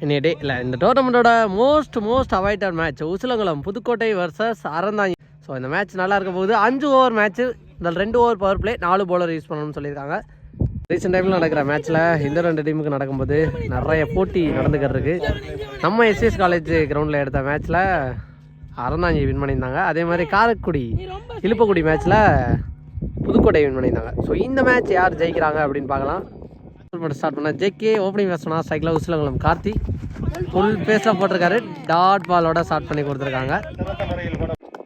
இன்னைய டே இல்லை இந்த டோர்னமெண்ட்டோட most most avoided match Usilankulam Pudukkottai versus Aranthangi so இந்த மேட்ச் நல்லா இருக்க போகுது அஞ்சு ஓவர் மேட்ச்சு இதில் ரெண்டு ஓவர் பவர் பிளே நாலு பவுலர் யூஸ் பண்ணணும்னு சொல்லியிருக்காங்க ரீசெண்ட் டைமில் நடக்கிற மேட்ச்சில் இந்த ரெண்டு டீமுக்கு நடக்கும்போது நிறைய போட்டி நடந்துக்கிட்டு நம்ம எஸ்எஸ் காலேஜ் கிரவுண்டில் எடுத்த மேட்ச்சில் அறந்தாங்கி வின் பண்ணியிருந்தாங்க அதே மாதிரி காரக்குடி இழுப்பக்குடி மேட்ச்சில் புதுக்கோட்டை வின் பண்ணியிருந்தாங்க ஸோ இந்த மேட்ச் யார் ஜெயிக்கிறாங்க அப்படின்னு பார்க்கலாம். ஸ்டார்ட் பண்ண ஜேகே ஓப்பனிங் பேச சொன்னால் சைக்கிள் உசிலங்குளம் கார்த்தி ஃபுல் பேஸில் போட்டிருக்காரு. டாட் பாலோட ஸ்டார்ட் பண்ணி கொடுத்துருக்காங்க.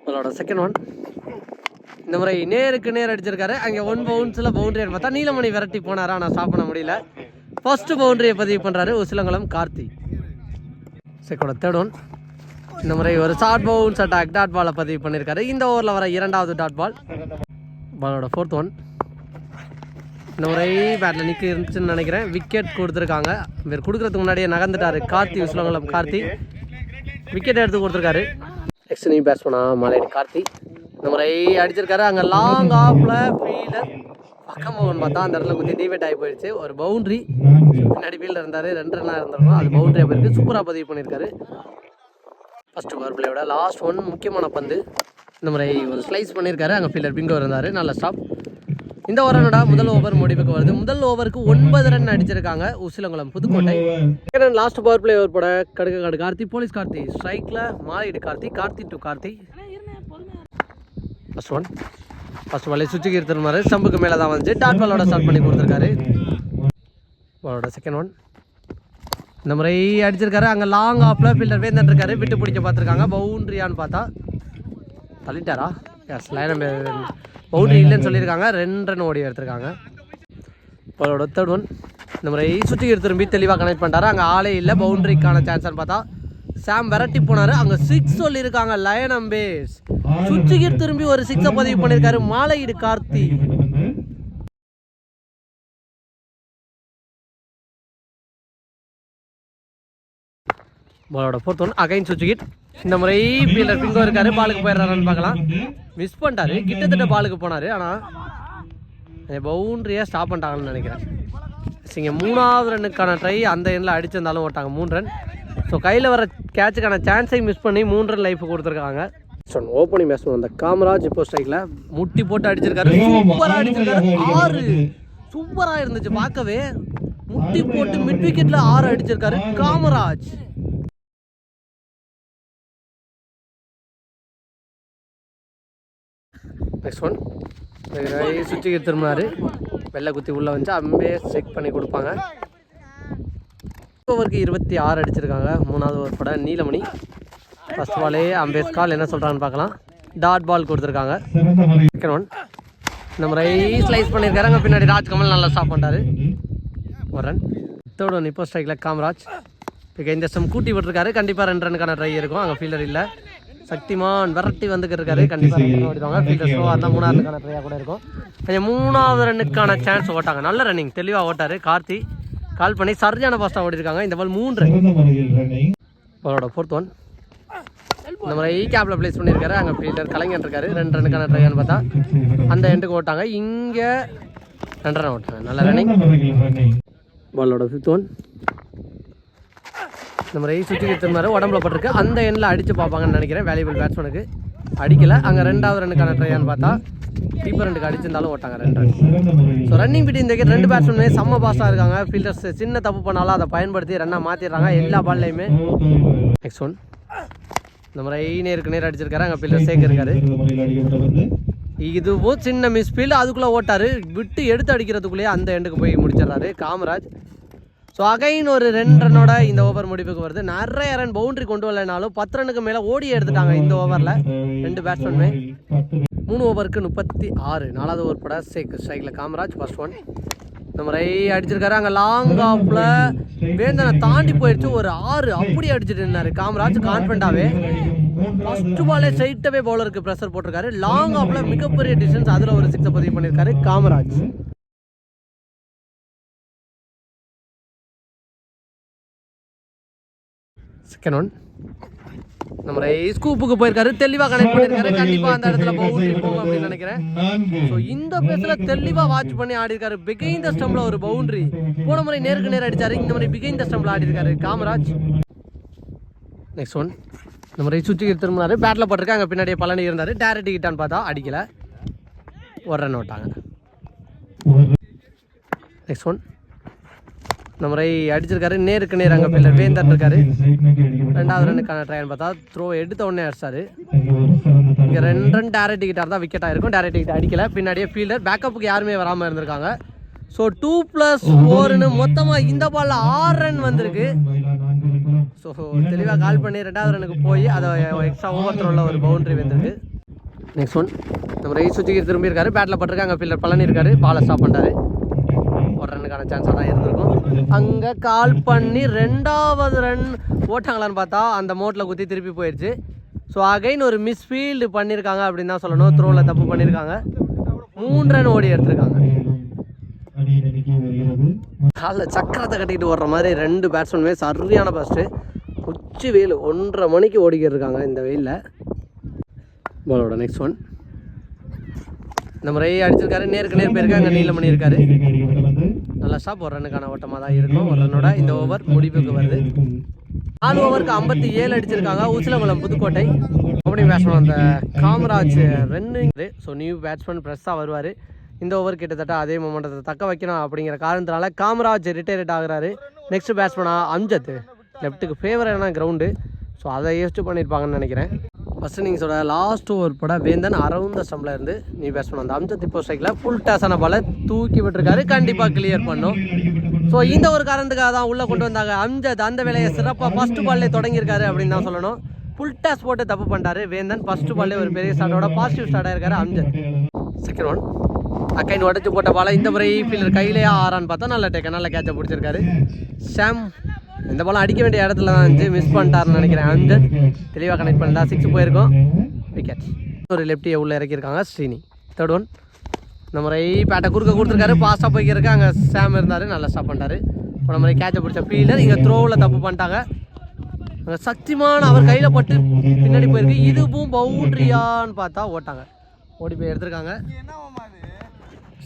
பாலோட செகண்ட் ஒன் இந்த முறை நேருக்கு நேர் அடிச்சிருக்காரு. அங்கே ஒன் பவுன்ஸில் பவுண்டரி பார்த்தா நீலமணி விரட்டி போனார்? ஆனால் ஸ்டாப் பண்ண முடியல. ஃபர்ஸ்ட் பவுண்டரியை பதிவு பண்ணுறாரு உசிலங்குளம் கார்த்தி செக்கோட தேர்ட் ஒன் இந்த முறை ஒரு ஷார்ட் பவுன்ஸ் அட்டாக் டாட் பாலை பதிவு பண்ணியிருக்காரு இந்த ஓவரில் வர இரண்டாவது டாட் பால் பாலோட ஃபோர்த் ஒன் இந்த முறை பேட்டில் நிற்க இருந்துச்சுன்னு நினைக்கிறேன். விக்கெட் கொடுத்துருக்காங்க. இவர் கொடுக்குறதுக்கு முன்னாடியே நகர்ந்துட்டாரு. கார்த்தி உஸ்லங்குளம் கார்த்தி. விக்கெட் எடுத்து கொடுத்துருக்காரு. நெக்ஸ்ட் நீ பேட்ஸ்மனா மலையடி கார்த்தி. இந்த முறை அடிச்சிருக்காரு. அங்கே லாங் ஆஃபில் ஃபீல்டர் பக்கம் போகணும் பார்த்தா அந்த இடத்துல குத்தி டிவேட் ஆகி போயிடுச்சு. ஒரு பவுண்ட்ரி பின்னாடி ஃபீல்டர் இருந்தார். ரெண்டு ரன்னாக இருந்திருக்கும் அது பவுண்ட்ரியாக போயிருக்கு. சூப்பராக பதிவு பண்ணியிருக்காரு. ஃபஸ்ட்டு பவர் பிளேயோட லாஸ்ட் ஒன் முக்கியமான பந்து. இந்த முறை ஒரு ஸ்லைஸ் பண்ணியிருக்காரு. அங்கே ஃபீல்டர் பிங்கோ இருந்தார். நல்ல ஸ்டாப் இந்த ஓவரோட முதல் ஓவர் முடிவுக்கு வருது. முதல் ஓவருக்கு ஒன்பது ரன் அடிச்சிருக்காங்க Usilankulam Pudukkottai. Last power play over போட கடுக்க காடு கார்த்தி போலீஸ் கார்த்தி. ஸ்ட்ரைக்கில் மாலையிடு Karthi. Karthi to Karthi. First one first பாலே சுவிட்சுக்கு இருந்திருந்தாரு ஸ்டம்புக்கு மேலே தான் வந்துச்சு. டாட் பாலோட ஸ்டார்ட் பண்ணி கொடுத்துருக்காரு. பாலோட செகண்ட் ஒன் இந்த முறை அடிச்சிருக்காரு. அங்கே லாங் ஆஃபில் ஃபீல்டர் இருக்காரு. விட்டு பிடிக்க பார்த்துருக்காங்க. பவுண்ட்ரியான்னு பார்த்தா. தள்ளிட்டாரா? எஸ் லைனம் பவுண்டரி இல்லைன்னு சொல்லியிருக்காங்க. ரெண்டு ரன் ஓடி எடுத்திருக்காங்க. அவரோட தேர்ட் ஒன் இந்த முறை சுற்றி திரும்பி தெளிவாக கனெக்ட் பண்ணிட்டாரு. அங்கே ஆளே இல்லை. பவுண்டரிக்கான சான்ஸ்னு பார்த்தா சாம் விரட்டி போனார். அங்கே சிக்ஸ் சொல்லியிருக்காங்க. லயன் அம்பேஸ் சுற்றிக்கு திரும்பி ஒரு சிக்ஸை பதிவு பண்ணியிருக்காரு. மாலையீடு கார்த்தி. பாலோட ஃபோர்த் ஒன் அகைன் சுவிட்ச் இந்த முறை ஃபீல்டர் பிங்கோ இருக்காரு பாலுக்கு போயிடுறாருன்னு பார்க்கலாம். மிஸ் பண்ணிட்டாரு கிட்டத்தட்ட பாலுக்கு போனார் ஆனால் பவுண்டரியாக ஸ்டாப் பண்ணிட்டாங்கன்னு நினைக்கிறேன். இங்கே மூணாவது ரன்னுக்கான ட்ரை அந்த எண்ணில் அடிச்சிருந்தாலும் ஓட்டாங்க மூணு ரன் ஸோ கையில் வர கேட்சுக்கான சான்ஸை மிஸ் பண்ணி மூணு ரன் லைஃப் கொடுத்துருக்காங்க. ஓப்பனிங் பேட்ஸ்மேன் அந்த காமராஜ் இப்போ ஸ்ட்ரைக்கில் முட்டி போட்டு அடிச்சிருக்காரு. சூப்பராக அடிச்சிருக்காரு. ஆறு. சூப்பராக இருந்துச்சு பார்க்கவே. முட்டி போட்டு மிட் விக்கெட்டில் ஆறு அடிச்சிருக்காரு காமராஜ். நெக்ஸ்ட் ஒன் சுவிட்சுக்கு திரும்பினாரு. வெள்ளை குத்தி உள்ளே வந்து அம்பே செக் பண்ணி கொடுப்பாங்க. ஓவருக்கு இருபத்தி ஆறு அடிச்சிருக்காங்க. மூணாவது ஓவர் பட நீலமணி. ஃபர்ஸ்ட் பாலே அம்பேஸ் கால் என்ன சொல்கிறான்னு பார்க்கலாம். டாட் பால் கொடுத்துருக்காங்க. செகண்ட் ஒன் இந்த முறை ஸ்லைஸ் பண்ணியிருக்காரு. அங்கே பின்னாடி ராஜ்கமல் நல்லா ஸ்டாப் பண்ணிட்டாரு. ஒரு ரன் தேர்ட் ஒன் இப்போ ஸ்ட்ரைக்கில் காமராஜ். இப்போ இந்த ஸ்டம் கூட்டி விட்டுருக்காரு. கண்டிப்பாக ரெண்டு ரனுக்கான ட்ரை இருக்கும். அங்கே ஃபீல்டர் இல்லை. சக்திமான் விரட்டி வந்துக்கிட்டு இருக்காரு கண்டிப்பாக ஓடிடுவாங்க. ஃபீல்டர் ஸ்லோவாக இருந்தால் மூணாவது ரன்னுக்கான ட்ரையாக கூட இருக்கும். கொஞ்சம் மூணாவது ரன்னுக்கான சான்ஸ் ஓட்டாங்க. நல்ல ரன்னிங் தெளிவாக ஓட்டாரு. கார்த்தி கால் பண்ணி சரியான பாஸ்டாக ஓடிருக்காங்க இந்த பால் மூணு ரன் பாலோட ஃபோர்த் ஒன் இந்த மாதிரி கேப்பில் ப்ளேஸ் பண்ணியிருக்காரு. அங்கே ஃபீல்டர் கலைஞர் இருக்காரு. ரெண்டு ரன்னுக்கான ட்ரையான்னு பார்த்தா அந்த எண்டுக்கு ஓட்டாங்க. இங்கே ரெண்டு ரன் ஓட்டாங்க நல்ல ரன்னிங் பாலோட ஃபிஃப்த் ஒன் இந்த மாதிரி சுற்றி திரும்பினாரு உடம்புல பட்டிருக்கு. அந்த எண்ணில் அடித்து பார்ப்பாங்கன்னு நினைக்கிறேன். வேல்யூபிள் பேட்ஸ்மேனுக்கு அடிக்கலை. அங்கே ரெண்டாவது ரன்னுக்கான ட்ரையான்னு பார்த்தா கீப்பர் ரெண்டுக்கு அடிச்சிருந்தாலும் ஓட்டாங்க ரெண்டு ரன் ஸோ ரன்னிங் பிடி இந்த ரெண்டு பேட்ஸ்மேனே செம்ம பாஸாக இருக்காங்க. ஃபீல்டர்ஸ் சின்ன தப்பு பண்ணாலும் அதை பயன்படுத்தி ரன்னாக மாற்றிடுறாங்க எல்லா பால்லையுமே நெக்ஸ்ட் ஒன் இந்த மாதிரி நேருக்கு நேர் அடிச்சிருக்காரு. அங்கே ஃபீல்டர் சேக் இருக்காரு. இதுவும் சின்ன மிஸ்ஃபீல்டு அதுக்குள்ளே ஓட்டார். விட்டு எடுத்து அடிக்கிறதுக்குள்ளேயே அந்த எண்டுக்கு போய் முடிச்சிடுறாரு. காமராஜ். ஸோ அகைன் ஒரு ரெண்டு ரன்னோட இந்த ஓவர் முடிவுக்கு வருது. நிறைய ரன் பவுண்டரி கொண்டு வரலைனாலும் பத்து ரனுக்கு மேலே ஓடி எடுத்துட்டாங்க இந்த ஓவரில் ரெண்டு பேட்ஸ்மேனுமே மூணு ஓவருக்கு முப்பத்தி ஆறு. நாலாவது ஓவர் பட சேக் ஸ்ட்ரைக்கில் காமராஜ் ஃபர்ஸ்ட் ஒன் இந்த முறை அடிச்சிருக்காரு. அங்கே லாங் ஆஃபில் வேந்தனை தாண்டி போயிடுச்சு. ஒரு ஆறு அப்படி அடிச்சிட்டு இருந்தாரு காமராஜ் கான்ஃபிடண்டாகவே ஃபர்ஸ்ட் பாலே ஸ்ட்ரைட்டாகவே பவுலருக்கு ப்ரெஷர் போட்டிருக்காரு. லாங் ஆஃபில் மிகப்பெரிய டிஸ்டன்ஸ் அதில் ஒரு சிக்ஸை பதிவு பண்ணியிருக்காரு காமராஜ். செகண்ட் ஒன் நம்ம ஸ்கூப்புக்கு போயிருக்காரு. தெளிவா கனெக்ட் பண்ணிருக்காரு. கண்டிப்பா அந்த இடத்துல பவுண்டரி போகும். அப்படின்னு நினைக்கிறேன். ஸோ இந்த பேஸ்ல தெளிவா வாட்ச் பண்ணி ஆடி இருக்காரு பிகைன் த ஸ்டம்ப்ல ஒரு பவுண்டரி போன முறை நேருக்கு நேர் அடிச்சாரு. இந்த முறை பிகைன் த ஸ்டம்ப்ல ஆடி இருக்காரு காமராஜ். நெக்ஸ்ட் ஒன் இந்த முறை சுற்றி திரும்பினாரு. பேட்டில் போட்டிருக்காங்க பின்னாடியே பழனி இருந்தார். டேரக்ட் கிட்டான்னு பார்த்தா அடிக்கல. ஒரு ரன் விட்டாங்க நெக்ஸ்ட் ஒன் இந்த முறை அடிச்சிருக்காரு. நேருக்கு நேர் அங்கே பிள்ளை வேந்தர் இருக்காரு ரெண்டாவது ரன்னுக்கான ட்ரையல் பார்த்தா த்ரோ எடுத்த உடனே அடிச்சாரு. இங்கே ரெண்டு ரன் டேரக்ட் கிட்டார் தான் விக்கெட் ஆயிருக்கும் டேரக்ட் கிட்ட அடிக்கல. பின்னாடியே ஃபீல்டர் பேக்கப்புக்கு யாருமே வராமல் இருந்திருக்காங்க. ஸோ டூ ப்ளஸ் ஃபோர்னு மொத்தமாக இந்த பாலில் ஆறு ரன் வந்திருக்கு. ஸோ தெளிவாக கால் பண்ணி ரெண்டாவது ரனுக்கு போய் அதை எக்ஸ்ட்ரா ஓவர் த்ரோவில் ஒரு பவுண்டரி வந்திருக்கு நெக்ஸ்ட் ஒன் நம்ம ரைஸ் சுற்றி திரும்பியிருக்காரு. பேட்டில் பட்டிருக்காங்க. ஃபீல்டர் பழனி இருக்காரு பாலை ஸ்டாப் பண்ணுறாரு ஒரு ரன்னுக்கான சான்ஸாக தான் இருந்திருக்கும். அங்கே கால் பண்ணி ரெண்டாவது ரன் ஓட்டாங்களான்னு பார்த்தா அந்த மோட்டில் குத்தி திருப்பி போயிடுச்சு ஸோ அகைன் ஒரு மிஸ்ஃபீல்டு பண்ணியிருக்காங்க அப்படின்னு தான் சொல்லணும். த்ரோவில் தப்பு பண்ணியிருக்காங்க மூணு ரன் ஓடி எடுத்திருக்காங்க. காலைல சக்கரத்தை கட்டிக்கிட்டு ஓடுற மாதிரி ரெண்டு பேட்ஸ்மேனுமே சரியான ஃபஸ்ட்டு உச்சி வெயில் ஒன்றரை மணிக்கு ஓடிக்கிட்டு இருக்காங்க இந்த வெயிலில். பாலோட நெக்ஸ்ட் ஒன் இந்த முறை அடிச்சிருக்காரு. நேருக்கு நேர் போயிருக்காங்க நீலமணி இருக்காரு நல்லா ஸ்டாப் ஒரு ரன்னுக்கான ஓட்டமாக தான் இருக்கும் ஒரு ரன்னோட இந்த ஓவர் முடிவுக்கு வருது. நாலு ஓவருக்கு ஐம்பத்தி ஏழு அடிச்சிருக்காங்க. உச்சிலங்குளம் புதுக்கோட்டை. ஓப்பனிங் பேட்ஸ்மேன் அந்த காமராஜ் ரன்னுங்கிறது ஸோ நியூ பேட்ஸ்மேன் ஃப்ரெஷ்ஷாக வருவார். இந்த ஓவர் கிட்டத்தட்ட அதே மொமெண்டத்தை தக்க வைக்கணும் அப்படிங்கிற காரணத்தினால காமராஜ் ரிட்டையர்ட் ஆகிறாரு. நெக்ஸ்ட் பேட்ஸ்மேனாக அம்ஜத். லெஃப்ட்டுக்கு ஃபேவரான கிரவுண்டு ஸோ அதை யோசிச்சு பண்ணியிருப்பாங்கன்னு நினைக்கிறேன். ஃபஸ்ட்டு நீங்கள் சொல்கிற லாஸ்ட் ஒரு பட வேந்தன் அரவுந்த த ஸ்டம்பில் இருந்து நீ பேசணும் அந்த அம்ஜத் இப்போ ஸ்ட்ரைக்கில் ஃபுல் டேஸான பாலை தூக்கி விட்டுருக்காரு. கண்டிப்பாக கிளியர் பண்ணும். ஸோ இந்த ஒரு காரணத்துக்காக தான் உள்ளே கொண்டு வந்தாங்க அம்ஜத். அந்த வேலையை சிறப்பாக ஃபஸ்ட்டு பால்லே தொடங்கியிருக்காரு அப்படின்னு தான் சொல்லணும். ஃபுல் டேஸ் போட்டு தப்பு பண்ணிட்டாரு வேந்தன். ஃபஸ்ட்டு பால்லே ஒரு பெரிய ஸ்டார்ட்டோட பாசிட்டிவ் ஸ்டார்ட் ஆயிருக்காரு அம்ஜத். செகண்ட் ஒன் அக்கைன் உடச்சி போட்ட பாலை இந்த முறை ஃபீல்டர் கையிலேயே ஆறான்னு பார்த்தா நல்ல டேக்க நல்ல கேட்சை பிடிச்சிருக்காரு. ஷாம் இந்த பாலம் அடிக்க வேண்டிய இடத்துல தான் இருந்துச்சு மிஸ் பண்ணிட்டாருன்னு நினைக்கிறேன். அம்ஜத் தெளிவாக கனெக்ட் பண்ணிட்டா சிக்ஸ் போயிருக்கோம். விக்கெட் ஒரு லெஃப்டியை உள்ளே இறக்கியிருக்காங்க. ஸ்ரீனி. தேர்ட் ஒன் இந்த முறை பேட்டை குறுக்க கொடுத்துருக்காரு. பாஸ்டாக போய்க்கிருக்கு அங்கே சாம் இருந்தார். நல்லா ஸ்டாப் பண்ணிட்டாரு. போன முறை கேட்சை பிடிச்ச ஃபீல்டர் இங்கே த்ரோவில் தப்பு பண்ணிட்டாங்க. அங்கே சக்திமான் அவர் கையில் பட்டு பின்னாடி போயிருக்கு. இதுவும் பவுண்ட்ரியான்னு பார்த்தா ஓட்டாங்க. ஓடி போய் எடுத்திருக்காங்க.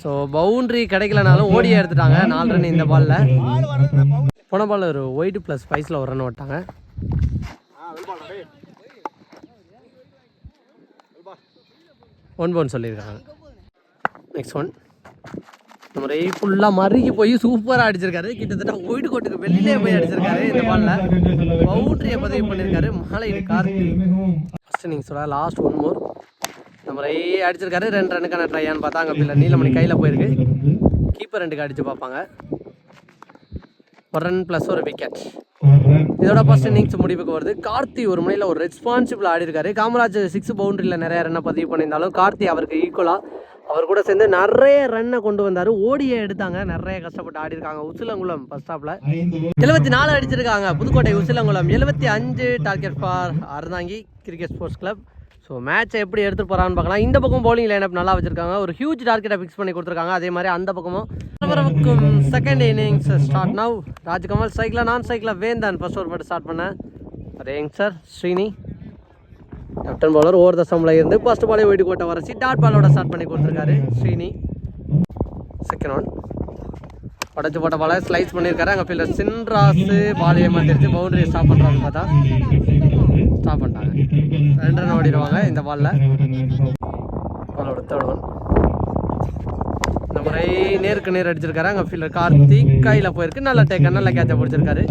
ஸோ பவுண்ட்ரி கிடைக்கலனாலும் ஓடியே எடுத்துட்டாங்க. நாலு ரன் இந்த பாலில் போன பால் ஒரு ஒயிட் ப்ளஸ் ஸ்பைஸில் ஒரு ரன் விட்டாங்க ஒன் பவுன் சொல்லியிருக்காங்க. நெக்ஸ்ட் ஒன் இந்த முறை ஃபுல்லாக மறுகி போய் சூப்பராக அடிச்சிருக்காரு. கிட்டத்தட்ட ஒயிட் கோட்டுக்கு வெளியிலே போய் அடிச்சிருக்காரு இந்த பாலில் பவுண்டரியை பதிவு பண்ணியிருக்காரு. மாலை கார்த்தி. ஃபஸ்ட் சொல்ல லாஸ்ட் ஒன் மோர் இந்த முறை அடிச்சிருக்காரு. ரெண்டு ரன்னுக்கான ட்ரையான்னு பார்த்தா அங்கே பிள்ளை நீலமணி கையில் போயிருக்கு. கீப்பர் ரெண்டுக்கு அடித்து பார்ப்பாங்க. ஒரு ரன் ப்ளஸ் ஒரு விக்கெட் இதோட ஃபர்ஸ்ட் இன்னிங்ஸ் முடிவுக்கு வருது. கார்த்தி ஒரு முனையில் ஒரு ரெஸ்பான்சிபிள் ஆடி இருக்காரு. காமராஜ் சிக்ஸ் பவுண்டரியில் நிறைய ரன்னை பதிவு பண்ணியிருந்தாலும் கார்த்தி அவருக்கு ஈக்குவலாக அவர் கூட சேர்ந்து நிறைய ரன்னை கொண்டு வந்தார். ஓடியே எடுத்தாங்க. நிறைய கஷ்டப்பட்டு ஆடி இருக்காங்க. உசிலங்குளம் ஃபர்ஸ்ட் ஸ்டாப்ல எழுபத்தி நாலு அடிச்சிருக்காங்க. புதுக்கோட்டை உசிலங்குளம். எழுபத்தி அஞ்சு target for Aranthangi cricket sports club so மேட்சை எப்படி எடுத்துகிட்டு போகிறான்னு பார்க்கலாம். இந்த பக்கம் போலிங் லைனப் நல்லா வச்சிருக்காங்க. ஒரு ஹியூஜ் டார்கெட்டை ஃபிக்ஸ் பண்ணி கொடுத்துருக்காங்க. அதே மாதிரி அந்த பக்கமும் பரபரப்புக்கும் second innings start now Rajkamal சைக்கிளில் நான் சைக்கிளாக வேந்தான் ஃபர்ஸ்ட் ஓவர் மட்டும் ஸ்டார்ட் பண்ணேன். அதே sir Srini. Captain bowler over தசமில் இருந்து ஃபர்ஸ்ட் பாலே ஒயிட் கோட்டை வரைச்சி டாட் பாலோட ஸ்டார்ட் பண்ணி கொடுத்துருக்காரு ஸ்ரீனி. செகண்ட் ஒன் உடச்சு போட்ட பாலை ஸ்லைஸ் பண்ணியிருக்காரு. அங்கே ஃபீல்டர் சின்ராஸு பால் ஏமாத்திருச்சு. பவுண்டரி ஸ்டாப் பண்ணுறாங்க பார்த்தா. ஸ்டாப் பண்ணிட்டாங்க. ரெண்டு ரன் ஓடிடுவாங்க இந்த பாலில் பால் தேர்ட் இந்த முறை நேருக்கு நேர் அடிச்சிருக்காரு. அங்கே ஃபீல்டர் கார்த்திக். கையில் போயிருக்கு. நல்ல டேக்கர் நல்ல கேட்சை பிடிச்சிருக்காரு.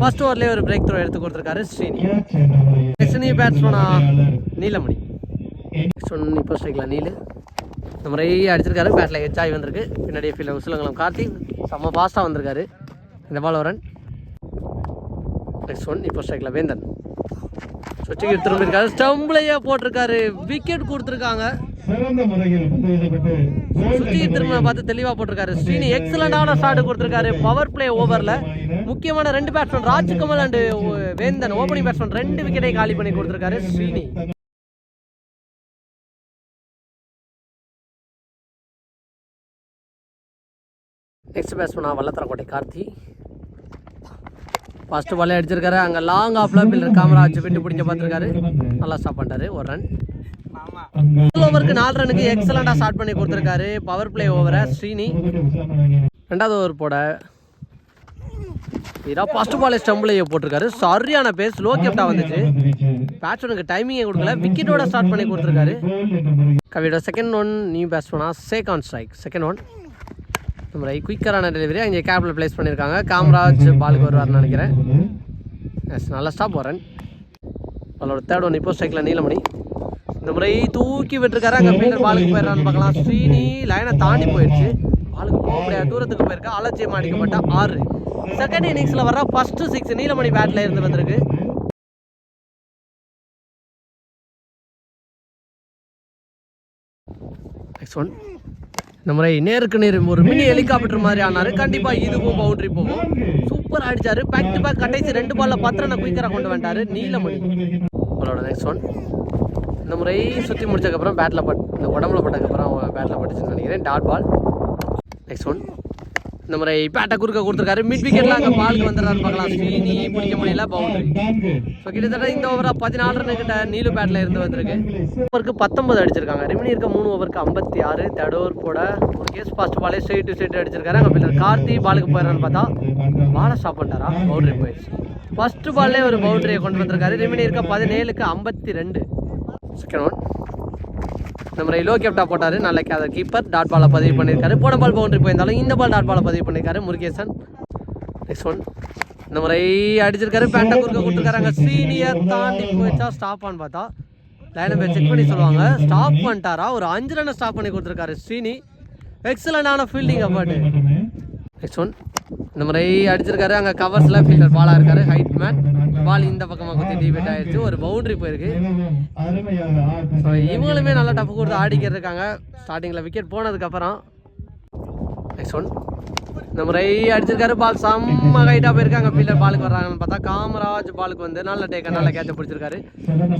ஃபர்ஸ்ட் ஓவர்லேயே ஒரு பிரேக் த்ரோ எடுத்து கொடுத்துருக்காரு ஸ்ரீனி. நெக்ஸ்ட் நீ பேட்ஸ்மேனா நீலமணி. நெக்ஸ்ட் ஒன் இப்போ ஸ்ட்ரைக்கில் நீலு. இந்த முறை அடிச்சிருக்காரு. பேட்டில் எச் ஆகி வந்திருக்கு. பின்னாடி ஃபீல்டர் உசிலங்கலம் கார்த்திக். செம்ம ஃபாஸ்ட்டாக வந்திருக்காரு. இந்த பால் வரன் நெக்ஸ்ட் ஒன் இப்போ ஸ்ட்ரைக்கில் வேந்தன். சுவிட்சுக்கு திரும்பியிருக்காரு ஸ்டம்பிளையே போட்டிருக்காரு. விக்கெட் கொடுத்துருக்காங்க. சிறந்த முறையில் பந்துவிடப்பட்டு சுற்றி திரும்ப பார்த்து தெளிவாக போட்டிருக்காரு. ஸ்ரீனி எக்ஸலண்டான ஸ்டார்ட் கொடுத்துருக்காரு. பவர் பிளே ஓவரில் முக்கியமான ரெண்டு batsman Rajkamal and Venthan. Opening batsman ரெண்டு விக்கெட்டை காலி பண்ணி கொடுத்துருக்காரு ஸ்ரீனி. நெக்ஸ்ட் பேட்ஸ்மேனா வல்லத்தரக்கோட்டை கார்த்தி. ஃபர்ஸ்ட் பாலே அடிச்சிருக்காரு. அங்கே லாங் ஆஃப்ல பில்லர் கேமரா வச்சு விட்டு பிடிக்க பார்த்துருக்காரு. நல்லா ஸ்டாப் பண்ணிட்டாரு. ஒரு ரன் ஓவருக்கு நாலு ரனுக்கு எக்ஸலண்டாக ஸ்டார்ட் பண்ணி கொடுத்துருக்காரு. பவர் பிளே ஓவரை ஸ்ரீனி. ரெண்டாவது ஓவர் போட. இதான் ஃபர்ஸ்ட் பாலே ஸ்டம்பிளையே போட்டிருக்காரு. சரியான பேஸ் லோ கேப்டா வந்துச்சு. பேட்ஸ்மேனுக்கு டைமிங்கே கொடுக்கல. விக்கெட்டோட ஸ்டார்ட் பண்ணி கொடுத்துருக்காரு. கவியோட செகண்ட் ஒன் நியூ பேட்ஸ்மேனா சேக் ஆன் ஸ்ட்ரைக் செகண்ட் ஒன் நம்ம குயிக்கரான டெலிவரி அங்கே கேப்பில் ப்ளேஸ் பண்ணியிருக்காங்க. காமராஜ் பாலுக்கு வருவார்னு நினைக்கிறேன். எஸ் நல்லா ஸ்டாப் வரேன் அவளோட தேர்ட் ஒன் இப்போ ஸ்ட்ரைக்கில் நீலமணி. இந்த முறை தூக்கி விட்டுருக்காரு. அங்கே பின்னர் பாலுக்கு போயிடறான்னு பார்க்கலாம். ஸ்ரீனி லைனை தாண்டி போயிடுச்சு. பாலுக்கு போக முடியாது. தூரத்துக்கு போயிருக்கா. அலட்சியம் அடிக்கப்பட்ட ஆறு. செகண்ட் இன்னிங்ஸில் வர ஃபஸ்ட்டு சிக்ஸ் நீலமணி பேட்டில் இருந்து வந்திருக்கு. நெக்ஸ்ட் ஒன் இந்த முறை நேருக்கு நேர் ஒரு மினி ஹெலிகாப்டர் மாதிரி ஆனாரு. கண்டிப்பா இதுவும் பவுண்டரி போகும். சூப்பர் அடிச்சாரு பேக் டு பேக் கடைசி ரெண்டு பால்ல பத்து ரன் குயிக்கரா கொண்டு வந்துட்டாரு. நீலமணி. அவரோட நெக்ஸ்ட் ஒன் இந்த முறை சுற்றி முடிச்சதுக்கப்புறம் பேட்டில் பட் இந்த உடம்புல பட்டதுக்கப்புறம் பேட்டில் பட்டுச்சுன்னு நினைக்கிறேன். டாட் பால் நெக்ஸ்ட் ஒன் இந்த முறை பேட்டை குறுக்க கொடுத்துருக்காரு. மிட் விக்கெட்ல அங்கே பாலுக்கு வந்துடுறாரு பார்க்கலாம். ஸ்ரீனி பிடிக்க முடியல பவுண்டரி ஸோ கிட்டத்தட்ட இந்த ஓவரா பதினாலு ரன் கிட்ட நீலு பேட்டில் இருந்து வந்திருக்கு. ஓவருக்கு பத்தொன்பது அடிச்சிருக்காங்க. ரிமினி இருக்க மூணு ஓவருக்கு ஐம்பத்தி ஆறு. தேர்ட் ஓவர் போட ஒரு கேஸ் ஃபர்ஸ்ட் பாலே ஸ்ட்ரெயிட் டு ஸ்ட்ரெயிட் அடிச்சிருக்காரு. அங்கே பிள்ளை கார்த்தி பாலுக்கு போயிடறான்னு பார்த்தா பாலை ஸ்டாப் பண்ணிட்டாரா பவுண்டரி போயிடுச்சு ஃபர்ஸ்ட் பால்லே ஒரு பவுண்டரியை கொண்டு வந்திருக்காரு. ரிமினி இருக்க பதினேழுக்கு ஐம்பத்தி ரெண்டு. செகண்ட் ஒன் இந்த முறை லோ கேப்டா போட்டார். நல்ல கேதர் கீப்பர் டாட் பாலை பதிவு பண்ணியிருக்காரு போன பால் பவுண்டரி போயிருந்தாலும் இந்த பால் டாட் பாலை பதிவு பண்ணியிருக்காரு முருகேசன். நெக்ஸ்ட் ஒன் இந்த முறை அடிச்சிருக்காரு. பேண்டை குறுக்க கொடுத்துருக்காரு. சீனியர் தாண்டி போயிச்சா ஸ்டாப் ஆன் பார்த்தா. லைனை போய் செக் பண்ணி சொல்லுவாங்க. ஸ்டாப் பண்ணிட்டாரா? ஒரு அஞ்சு ரன்னை ஸ்டாப் பண்ணி கொடுத்துருக்காரு ஸ்ரீனி எக்ஸலண்டான ஃபீல்டிங் அப்பாட்டு நெக்ஸ்ட் ஒன் இந்த முறை அடிச்சிருக்காரு. அங்கே கவர்ஸில் ஃபீல்டர் பாலாக இருக்காரு. ஹைட் மேன் பால் இந்த பக்கமாக குத்தி டிபேட் ஆயிடுச்சு. ஒரு பவுண்டரி போயிருக்கு. ஸோ இவங்களுமே நல்லா டஃப் கொடுத்து ஆடிக்கிட்டு இருக்காங்க. ஸ்டார்டிங்கில் விக்கெட் போனதுக்கப்புறம் நெக்ஸ்ட் ஒன் இந்த முறை அடிச்சிருக்காரு பால் செம்ம ஹைட்டாக போயிருக்காங்க. ஃபீல்டர் பாலுக்கு வர்றாங்கன்னு பார்த்தா காமராஜ் பாலுக்கு வந்து நல்ல டேக்கர் நல்ல கேட்ச பிடிச்சிருக்காரு.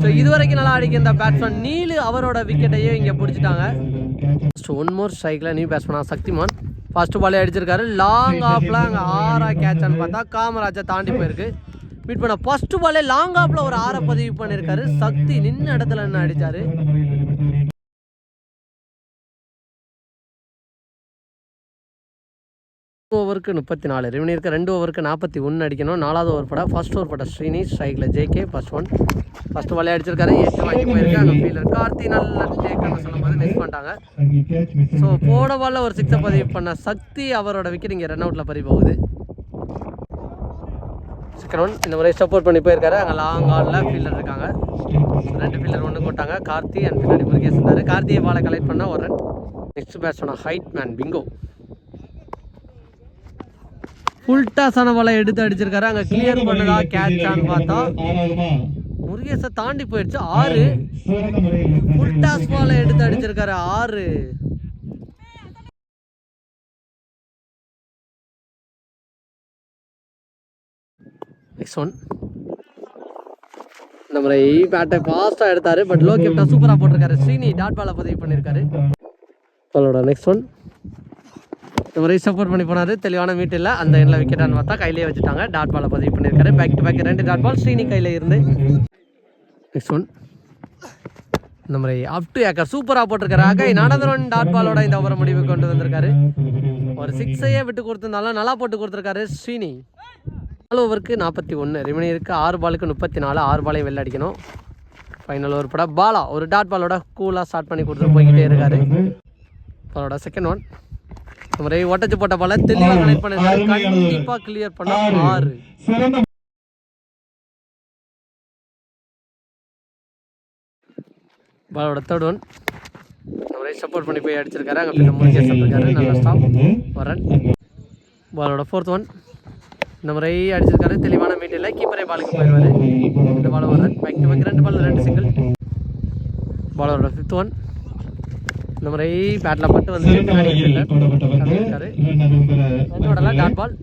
ஸோ இது வரைக்கும் நல்லா இந்த பேட்ஸ்மேன் நீலு அவரோட விக்கெட்டையும் இங்கே பிடிச்சிட்டாங்க. ஃபஸ்ட் ஒன் மோர் ஸ்ட்ரைக்கில் நியூ பேட்ஸ்மேனா சக்திமான். ஃபர்ஸ்ட் பாலே அடிச்சிருக்காரு. லாங் ஆஃப்ல அங்கே ஆறா கேட்சான்னு பார்த்தா காமராஜை தாண்டி போயிருக்கு. மீட் பண்ண ஃபர்ஸ்ட் பாலே லாங் ஆஃப்ல ஒரு ஆறை பதிவு பண்ணியிருக்காரு சக்தி நின்ன இடத்துல என்ன அடிச்சாரு. ஓவருக்கு முப்பத்தி நாலு ரிவனியருக்கு ரெண்டு ஓவருக்கு நாற்பத்தி ஒன்று அடிக்கணும். நாலாவது ஓவர் பட ஃபர்ஸ்ட் ஓவர் பட ஸ்ரீனி ஸ்ட்ரைக்கில் ஜேகே ஃபர்ஸ்ட் ஒன் ஃபர்ஸ்ட் பாலே அடிச்சிருக்காரு. எட்டு வாங்கி போயிருக்காங்க ஃபீல்டர் கார்த்தி நல்ல டேக்கர்னு சொல்லும்போது மிஸ் பண்ணிட்டாங்க. ஸோ போன பால்ல ஒரு சிக்ஸை பதிவு பண்ண சக்தி அவரோட விக்கெட் இங்கே ரன் அவுட்டில் பறி போகுது. செகண்ட் ஒன் இந்த முறை சப்போர்ட் பண்ணி போயிருக்காரு. அங்கே லாங் ஆலில் ஃபீல்டர் இருக்காங்க. ரெண்டு ஃபீல்டர் ஒன்று போட்டாங்க. கார்த்தி அண்ட் பின்னாடி முருகேஷ் இருந்தார். கார்த்தியை பாலை கலெக்ட் பண்ண ஒரு ரன் நெக்ஸ்ட் பேட்ஸ்மேன் ஹைட் மேன் பிங்கோ ஃபுல் டாஸான பாலை எடுத்து அடிச்சிருக்காரு. அங்கே கிளியர் பண்ணதா கேட்சான்னு பார்த்தா முருகேஷை தாண்டி போயிடுச்சு. ஆறு. ஃபுல் டாஸ் பாலை எடுத்து அடிச்சிருக்காரு. ஆறு. நெக்ஸ்ட் ஒன் இந்த முறை பேட்டை ஃபாஸ்ட்டாக எடுத்தாரு பட் லோ கேப்டா சூப்பராக போட்டிருக்காரு. ஸ்ரீனி டாட் பாலை பதிவு பண்ணியிருக்காரு அவளோட நெக்ஸ்ட் ஒன் இந்த முறை சப்போர்ட் பண்ணி போனாரு. தெளிவான இல்லை. அந்த எண்ணில் விக்கெட்டான்னு பார்த்தா கையிலேயே வச்சுட்டாங்க. டாட் பாலை பதிவு பண்ணியிருக்காரு பேக் டு பேக் ரெண்டு டாட் பால் ஸ்ரீனி கையில் இருந்து. நெக்ஸ்ட் ஒன் இந்த முறை அப் டு ஏக்கர் சூப்பராக போட்டிருக்காரு. அகை நடந்தவன் டாட் பாலோட இந்த ஓவர முடிவு கொண்டு வந்திருக்காரு. ஒரு சிக்ஸையே விட்டு கொடுத்திருந்தாலும் நல்லா போட்டு கொடுத்துருக்காரு ஸ்ரீனி. நாலு ஓவருக்கு நாற்பத்தி ஒன்று ரிமனியருக்கு ஆறு பாலுக்கு முப்பத்தி நாலு. ஆறு பாலையும் வெளில அடிக்கணும். ஃபைனல் ஓவர் பட பாலா ஒரு டாட் பாலோட கூலாக ஸ்டார்ட் பண்ணி கொடுத்துட்டு போய்கிட்டே இருக்காரு. பாலோட செகண்ட் ஒன் முறை ஒட்டச்சு போட்ட பால தெளிவாக கனெக்ட் கண்டிப்பாக கிளியர் பண்ண ஆறு. பாலோட தேர்ட் ஒன் முறை சப்போர்ட் பண்ணி போய் அடிச்சிருக்காரு. அங்கே முருகேஷ் இருக்காரு நல்ல ஸ்டாப் வரன் பாலோட ஃபோர்த் ஒன் இந்த முறை அடிச்சிருக்காரு. தெளிவான மீட்டில் கீப்பரே பாலுக்கு போயிடுவார். ரெண்டு பால் வரன் பேக் டு பேக் ரெண்டு பால் ரெண்டு சிங்கிள் பாலோட ஃபிஃப்த் ஒன் இந்த முறை பேட்டில் பட்டு வந்து என்னோட டாட் பால்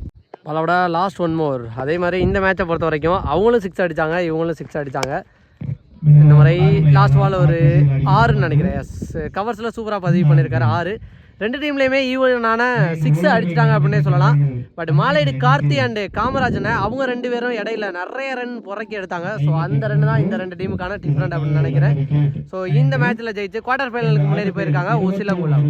பாலோட லாஸ்ட் ஒன் மோர் அதே மாதிரி இந்த மேட்சை பொறுத்த வரைக்கும் அவங்களும் சிக்ஸ் அடித்தாங்க இவங்களும் சிக்ஸ் அடித்தாங்க இந்த முறை லாஸ்ட் பால் ஒரு ஆறுன்னு நினைக்கிறேன். எஸ் கவர்ஸில் சூப்பராக பதிவு பண்ணியிருக்காரு ஆறு. ரெண்டு டீம்லேயுமே ஈவனான சிக்ஸ் அடிச்சிட்டாங்க அப்படின்னே சொல்லலாம். பட் மாலைடு கார்த்தி அண்டு காமராஜனை அவங்க ரெண்டு பேரும் இடையில நிறைய ரன் புறக்கி எடுத்தாங்க. ஸோ அந்த ரன் தான் இந்த ரெண்டு டீமுக்கான டிஃப்ரெண்ட் அப்படின்னு நினைக்கிறேன். ஸோ இந்த மேட்ச்சில் ஜெயிச்சு குவார்டர் ஃபைனலுக்கு முன்னேறி போயிருக்காங்க உசிலங்குளம்